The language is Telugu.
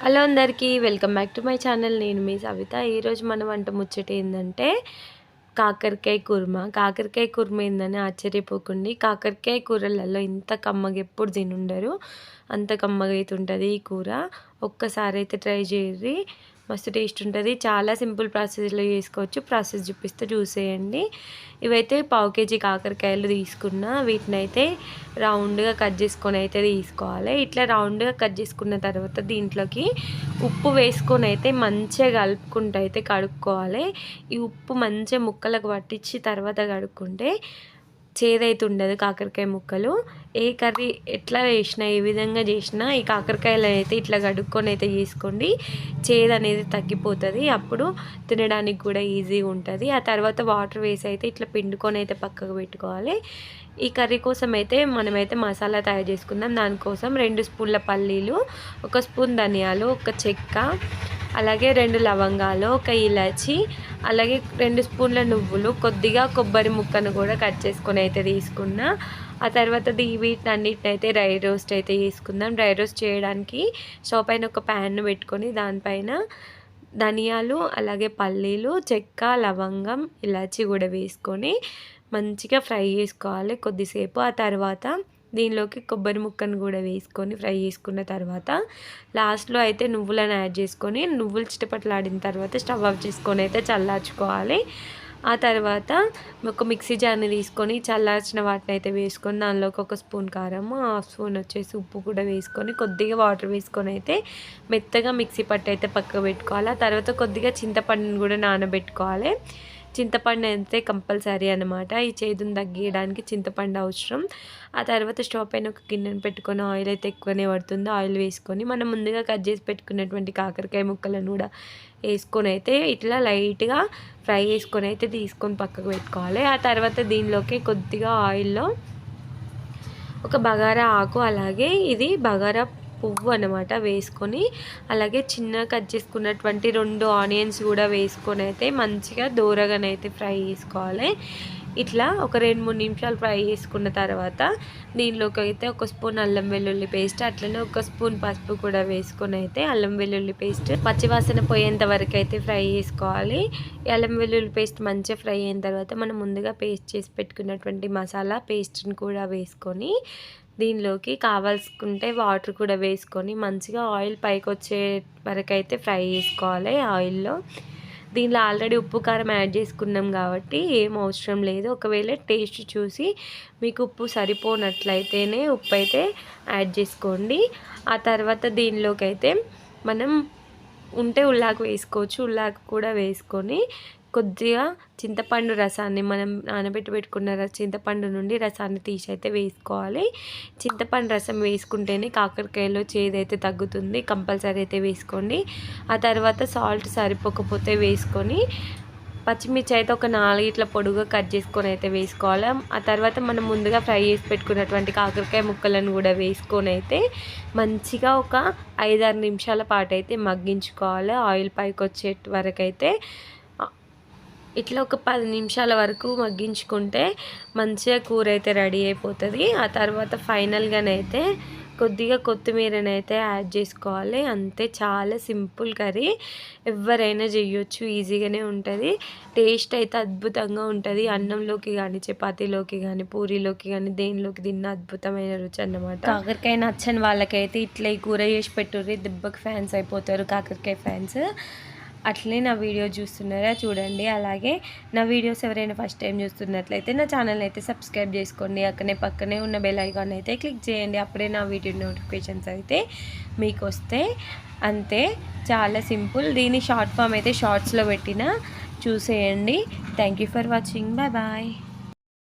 హలో అందరికీ welcome back to my channel. నేను మీ సవిత. ఈరోజు మన వంట ముచ్చట ఏంటంటే కాకరకాయ కుర్మా. కాకరకాయ కుర్మ ఏందని ఆశ్చర్యపోకండి. కాకరకాయ కూరలలో ఇంత కమ్మగా ఎప్పుడు తినుండరు. అంత కమ్మగా అయితే ఉంటుంది ఈ కూర. ఒక్కసారి అయితే ట్రై చేయర్రి మస్తు టేస్ట్ ఉంటుంది. చాలా సింపుల్ ప్రాసెస్లో చేసుకోవచ్చు. ప్రాసెస్ చూపిస్తే చూసేయండి. ఇవైతే పావు కేజీ కాకరకాయలు తీసుకున్న వీటిని అయితే రౌండ్గా కట్ చేసుకొని అయితే తీసుకోవాలి. ఇట్లా రౌండ్గా కట్ చేసుకున్న తర్వాత దీంట్లోకి ఉప్పు వేసుకొని అయితే మంచిగా కలుపుకుంటూ అయితే కడుక్కోవాలి. ఈ ఉప్పు మంచిగా ముక్కలకు పట్టించి తర్వాత కడుక్కుంటే చేదైతే ఉండదు కాకరకాయ ముక్కలు. ఏ కర్రీ ఎట్లా చేసినా ఏ విధంగా చేసినా ఈ కాకరకాయలు అయితే ఇట్లా కడుక్కొని అయితే చేసుకోండి. చేదు అనేది తగ్గిపోతుంది. అప్పుడు తినడానికి కూడా ఈజీగా ఉంటుంది. ఆ తర్వాత వాటర్ వేసి అయితే ఇట్లా పిండుకొని అయితే పక్కకు పెట్టుకోవాలి. ఈ కర్రీ కోసం అయితే మనమైతే మసాలా తయారు చేసుకుందాం. దానికోసం రెండు స్పూన్ల పల్లీలు ఒక స్పూన్ ధనియాలు ఒక చెక్క అలాగే రెండు లవంగాలు ఒక ఇలాచి అలాగే రెండు స్పూన్ల నువ్వులు కొద్దిగా కొబ్బరి ముక్కను కూడా కట్ చేసుకొని అయితే తీసుకున్నా. ఆ తర్వాత వీటన్నిటిని అయితే డ్రై రోస్ట్ అయితే తీసుకుందాం. డ్రై రోస్ట్ చేయడానికి స్టవ్ పైన ఒక ప్యాన్ పెట్టుకొని దానిపైన ధనియాలు అలాగే పల్లీలు చెక్క లవంగం ఇలాచి కూడా వేసుకొని మంచిగా ఫ్రై చేసుకోవాలి కొద్దిసేపు. ఆ తర్వాత దీనిలోకి కొబ్బరి ముక్కను కూడా వేసుకొని ఫ్రై చేసుకున్న తర్వాత లాస్ట్లో అయితే నువ్వులను యాడ్ చేసుకొని నువ్వులు చిటపట్లాడిన తర్వాత స్టవ్ ఆఫ్ చేసుకొని అయితే చల్లార్చుకోవాలి. ఆ తర్వాత ఒక మిక్సీ జార్ని తీసుకొని చల్లార్చిన వాటిని అయితే వేసుకొని దానిలోకి ఒక స్పూన్ కారం హాఫ్ స్పూన్ వచ్చేసి ఉప్పు కూడా వేసుకొని కొద్దిగా వాటర్ వేసుకొని అయితే మెత్తగా మిక్సీ పట్టు అయితే పక్క పెట్టుకోవాలి. ఆ తర్వాత కొద్దిగా చింతపండుని కూడా నానబెట్టుకోవాలి. చింతపండు అయితే కంపల్సరీ అనమాట ఈ చేదును తగ్గియడానికి చింతపండు అవసరం. ఆ తర్వాత స్టవ్ పైన ఒక గిన్నెను పెట్టుకొని ఆయిల్ అయితే ఎక్కువనే పడుతుంది. ఆయిల్ వేసుకొని మనం ముందుగా కట్ చేసి పెట్టుకున్నటువంటి కాకరకాయ ముక్కలను కూడా వేసుకొని అయితే ఇట్లా లైట్గా ఫ్రై చేసుకొని అయితే తీసుకొని పక్కకు పెట్టుకోవాలి. ఆ తర్వాత దీనిలోకి కొద్దిగా ఆయిల్లో ఒక బగారా ఆకు అలాగే ఇది బగారా పువ్వు అనమాట వేసుకొని అలాగే చిన్న కట్ చేసుకున్నటువంటి రెండు ఆనియన్స్ కూడా వేసుకొని అయితే మంచిగా దూరగానైతే ఫ్రై చేసుకోవాలి. ఇట్లా ఒక రెండు మూడు నిమిషాలు ఫ్రై చేసుకున్న తర్వాత దీనిలోకి అయితే ఒక స్పూన్ అల్లం వెల్లుల్లి పేస్ట్ అట్లనే ఒక స్పూన్ పసుపు కూడా వేసుకొని అయితే అల్లం వెల్లుల్లి పేస్ట్ పచ్చివాసన పోయేంత వరకు అయితే ఫ్రై చేసుకోవాలి. అల్లం వెల్లుల్లి పేస్ట్ మంచిగా ఫ్రై అయిన తర్వాత మనం ముందుగా పేస్ట్ చేసి పెట్టుకున్నటువంటి మసాలా పేస్ట్ని కూడా వేసుకొని దీనిలోకి కావాల్సుకుంటే వాటర్ కూడా వేసుకొని మంచిగా ఆయిల్ పైకి వచ్చే వరకు అయితే ఫ్రై చేసుకోవాలి ఆయిల్లో. దీనిలో ఆల్రెడీ ఉప్పు కారం యాడ్ చేసుకున్నాం కాబట్టి ఏం అవసరం లేదు. ఒకవేళ టేస్ట్ చూసి మీకు ఉప్పు సరిపోనట్లయితేనే ఉప్పు అయితే యాడ్ చేసుకోండి. ఆ తర్వాత దీనిలోకి అయితే మనం ఉంటే ఉల్లాకు వేసుకోవచ్చు ఉల్లాకు కూడా వేసుకొని కొద్దిగా చింతపండు రసాన్ని మనం నానబెట్టి పెట్టుకున్న చింతపండు నుండి రసాన్ని తీసి అయితే వేసుకోవాలి. చింతపండు రసం వేసుకుంటేనే కాకరకాయలో చేదైతే తగ్గుతుంది కంపల్సరీ అయితే వేసుకోండి. ఆ తర్వాత సాల్ట్ సరిపోకపోతే వేసుకొని పచ్చిమిర్చి అయితే ఒక నాలుగు ఇట్లా పొడుగా కట్ చేసుకొని అయితే వేసుకోవాలి. ఆ తర్వాత మనం ముందుగా ఫ్రై చేసి పెట్టుకున్నటువంటి కాకరకాయ ముక్కలను కూడా వేసుకొని అయితే మంచిగా ఒక ఐదారు నిమిషాల పాటు అయితే మగ్గించుకోవాలి. ఆయిల్ పైకి వచ్చే వరకు అయితే ఇట్లా ఒక పది నిమిషాల వరకు మగ్గించుకుంటే మంచిగా కూర అయితే రెడీ అయిపోతుంది. ఆ తర్వాత ఫైనల్గానైతే కొద్దిగా కొత్తిమీరని అయితే యాడ్ చేసుకోవాలి. అంతే చాలా సింపుల్ కర్రీ. ఎవరైనా చేయొచ్చు ఈజీగానే ఉంటుంది. టేస్ట్ అయితే అద్భుతంగా ఉంటుంది. అన్నంలోకి కానీ చపాతీలోకి కానీ పూరీలోకి కానీ దేనిలోకి తిన్న అద్భుతమైన రుచి అన్నమాట. కాకరకాయ నచ్చని వాళ్ళకైతే ఇట్లా ఈ కూర చేసి పెట్టుర్రి దెబ్బకి ఫ్యాన్స్ అయిపోతారు కాకరకాయ ఫ్యాన్స్ అట్లే నా వీడియో చూస్తున్నారా చూడండి. అలాగే నా వీడియోస్ ఎవరైనా ఫస్ట్ టైం చూస్తున్నట్లయితే నా ఛానల్ అయితే సబ్స్క్రైబ్ చేసుకోండి. అక్కడనే పక్కనే ఉన్న బెల్ ఐకాన్ అయితే క్లిక్ చేయండి. అప్పుడే నా వీడియో నోటిఫికేషన్స్ అయితే మీకు వస్తే అంతే. చాలా సింపుల్. దీని షార్ట్ ఫామ్ అయితే షార్ట్స్లో పెట్టిన చూసేయండి. Thank you for watching. Bye bye.